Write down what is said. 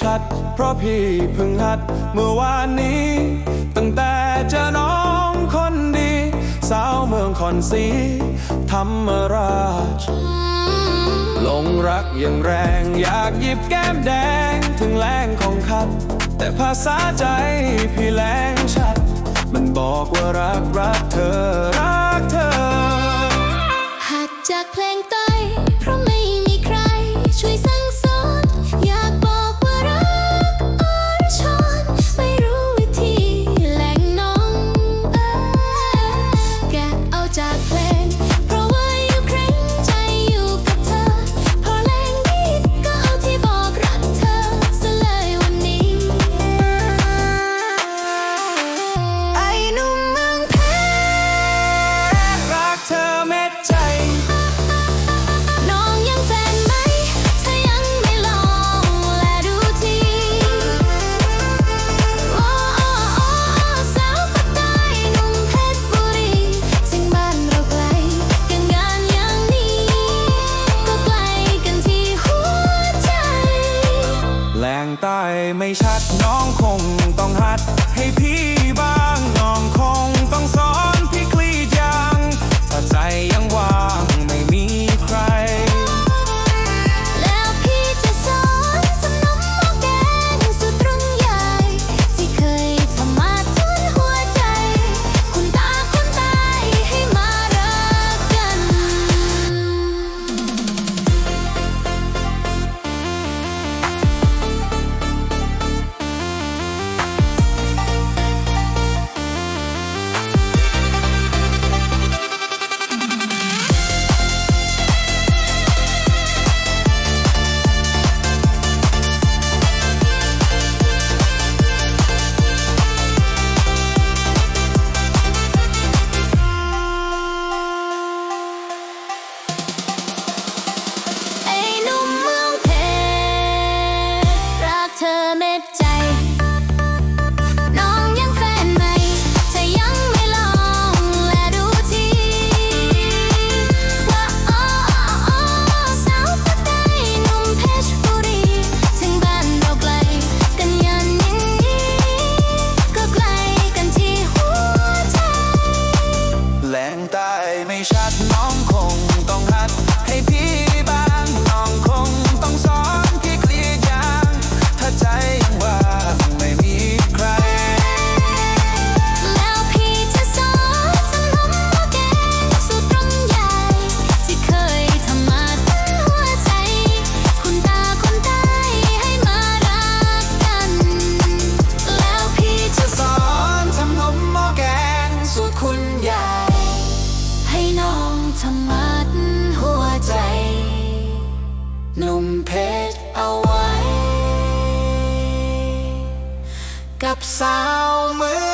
ชัด เพราะพี่เพิ่งหัด เมื่อวานนี้ ตั้งแต่จะน้องคนดี สาวเมืองคอนซีธรรมราชหลงรักอย่างแรง อยากหยิบแก้มแดงถึงแรงของขัด แต่ภาษาใจพี่แรงชัด มันบอกว่ารักรักเธอรักเธอ หัดจากเพลงต ไม่ชัดน้องคงต้องหัด ให้พี่บ้างน้องคงต้องสอน เพจเอาไว้ กับสาวมือ